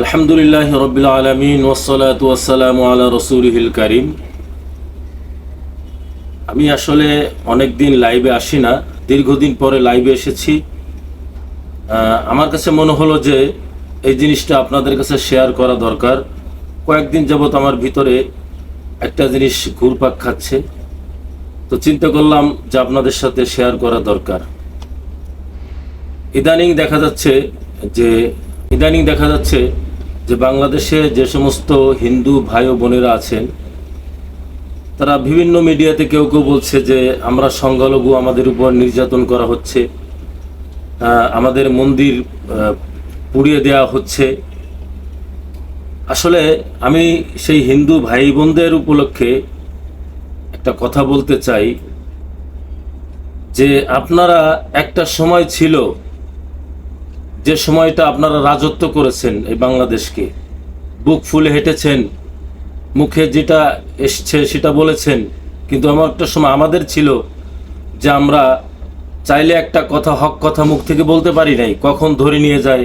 আলহামদুলিল্লাহ রবিল আলমিন ওসলাত ওয়াসালাম আলা রসুলহিল করিম। আমি আসলে অনেক দিন লাইভে আসি না, দীর্ঘদিন পরে লাইভে এসেছি। আমার কাছে মনে হলো যে এই জিনিসটা আপনাদের কাছে শেয়ার করা দরকার। কয়েকদিন যাবত আমার ভিতরে একটা জিনিস ঘুরপাক খাচ্ছে। তো চিন্তা করলাম যে আপনাদের সাথে শেয়ার করা দরকার। ইদানিং দেখা যাচ্ছে যে, ইদানিং দেখা যাচ্ছে যে বাংলাদেশে যে সমস্ত হিন্দু ভাই ও বোনেরা আছেন, তারা বিভিন্ন মিডিয়াতে কেউ কেউ বলছে যে আমরা সংখ্যালঘু আমাদের উপর নির্যাতন করা হচ্ছে আমাদের মন্দির পুড়িয়ে দেওয়া হচ্ছে। আসলে আমি সেই হিন্দু ভাই বোনদের উপলক্ষে একটা কথা বলতে চাই যে আপনারা একটা সময় ছিল যে সময়টা আপনারা রাজত্ব করেছেন এই বাংলাদেশকে, বুক ফুলে হেঁটেছেন, মুখে যেটা এসছে সেটা বলেছেন, কিন্তু আমার একটা সময় আমাদের ছিল যে আমরা চাইলে একটা কথা, হক কথা মুখ থেকে বলতে পারি নাই, কখন ধরে নিয়ে যায়,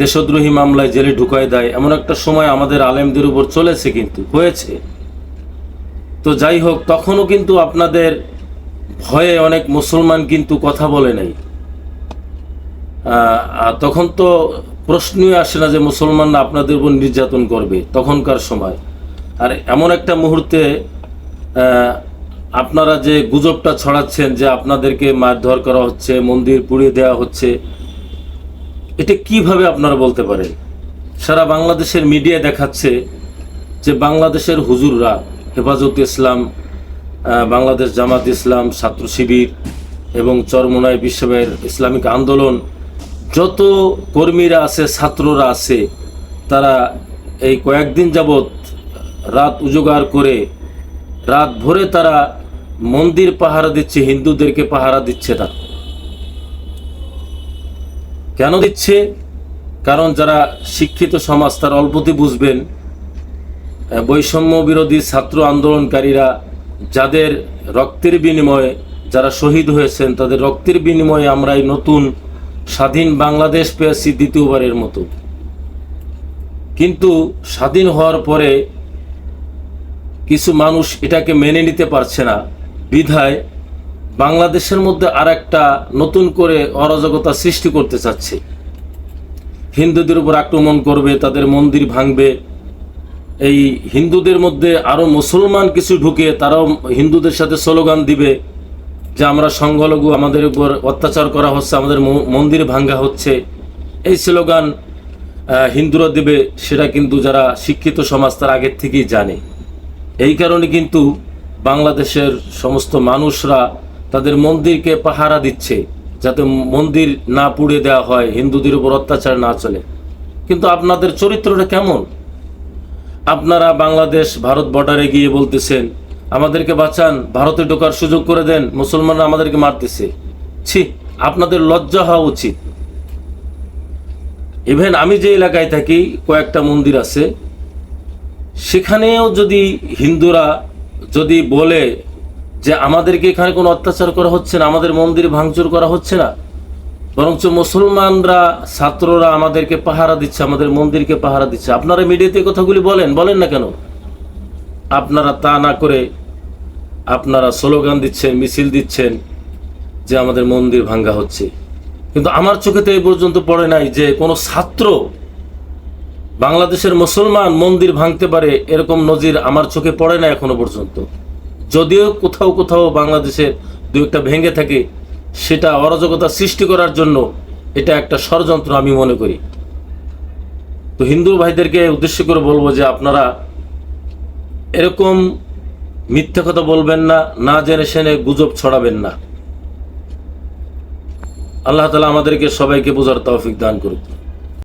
দেশদ্রোহী মামলায় জেলে ঢুকায় দেয়, এমন একটা সময় আমাদের আলেমদের উপর চলেছে কিন্তু, হয়েছে। তো যাই হোক, তখনও কিন্তু আপনাদের ভয়ে অনেক মুসলমান কিন্তু কথা বলে নাই। তখন তো প্রশ্নই আসে না যে মুসলমানরা আপনাদের উপর নির্যাতন করবে তখনকার সময়। আর এমন একটা মুহূর্তে আপনারা যে গুজবটা ছড়াচ্ছেন যে আপনাদেরকে মারধর করা হচ্ছে, মন্দির পুড়িয়ে দেওয়া হচ্ছে, এটা কীভাবে আপনারা বলতে পারেন? সারা বাংলাদেশের মিডিয়া দেখাচ্ছে যে বাংলাদেশের হুজুররা, হেফাজত ইসলাম বাংলাদেশ জামাত ইসলাম, ছাত্র শিবির এবং চরমোনাই বিশ্ববের ইসলামিক আন্দোলন যত কর্মীরা আছে, ছাত্ররা আছে, তারা এই কয়েকদিন যাবৎ রাত উজাগার করে রাত ভরে তারা মন্দির পাহারা দিচ্ছে, হিন্দুদেরকে পাহারা দিচ্ছে না। কেন দিচ্ছে? কারণ যারা শিক্ষিত সমাজ, তারা অল্পতে বুঝবেন বৈষম্য বিরোধী ছাত্র আন্দোলনকারীরা যাদের রক্তের বিনিময়ে যারা শহীদ হয়েছেন, তাদের রক্তের বিনিময়ে আমরা এই নতুন স্বাধীন বাংলাদেশ পেয়েছি দ্বিতীয়বারের মতো। কিন্তু স্বাধীন হওয়ার পরে কিছু মানুষ এটাকে মেনে নিতে পারছে না। বিধায় বাংলাদেশের মধ্যে আর একটা নতুন করে অরাজকতা সৃষ্টি করতে চাচ্ছে। হিন্দুদের উপর আক্রমণ করবে, তাদের মন্দির ভাঙবে। এই হিন্দুদের মধ্যে আরও মুসলমান কিছু ঢুকে, তারাও হিন্দুদের সাথে স্লোগান দিবে। যে আমরা সংখ্যালঘু, আমাদের উপর অত্যাচার করা হচ্ছে, আমাদের মন্দির ভাঙ্গা হচ্ছে। এই স্লোগান হিন্দুরা দেবে, সেটা কিন্তু যারা শিক্ষিত সমাজ তার আগের থেকেই জানে। এই কারণে কিন্তু বাংলাদেশের সমস্ত মানুষরা তাদের মন্দিরকে পাহারা দিচ্ছে, যাতে মন্দির না পুড়ে দেওয়া হয়, হিন্দুদের উপর অত্যাচার না চলে। কিন্তু আপনাদের চরিত্রটা কেমন? আপনারা বাংলাদেশ, ভারত বর্ডারে গিয়ে বলতেছেন আমাদেরকে বাঁচান, ভারতে ঢোকার সুযোগ করে দেন, মুসলমানরা আমাদেরকে মারতেছে। ছি, আপনাদের লজ্জা হওয়া উচিত। ইভেন আমি যে এলাকায় থাকি, কয়েকটা মন্দির আছে। সেখানেও যদি হিন্দুরা যদি বলে যে আমাদেরকে এখানে কোনো অত্যাচার করা হচ্ছে না, আমাদের মন্দির ভাঙচুর করা হচ্ছে না, বরঞ্চ মুসলমানরা, ছাত্ররা আমাদেরকে পাহারা দিচ্ছে, আমাদের মন্দিরকে পাহারা দিচ্ছে। আপনারা মিডিয়াতে কথাগুলি বলেন বলেন না কেন? আপনারা তা না করে আপনারা স্লোগান দিচ্ছেন, মিছিল দিচ্ছেন যে আমাদের মন্দির ভাঙ্গা হচ্ছে। কিন্তু আমার চোখে তো এই পর্যন্ত পড়ে নাই যে কোনো ছাত্র বাংলাদেশের মুসলমান মন্দির ভাঙতে পারে এরকম নজির আমার চোখে পড়ে না এখনও পর্যন্ত। যদিও কোথাও কোথাও বাংলাদেশে দু একটা ভেঙে থাকে, সেটা অরাজকতা সৃষ্টি করার জন্য এটা একটা ষড়যন্ত্র আমি মনে করি। তো হিন্দু ভাইদেরকে উদ্দেশ্য করে বলব যে আপনারা এরকম মিথ্যা কথা বলবেন না না জেনে সেনে গুজব ছড়াবেন না। আল্লাহ তালা আমাদেরকে সবাইকে বোঝার তৌফিক দান করুক।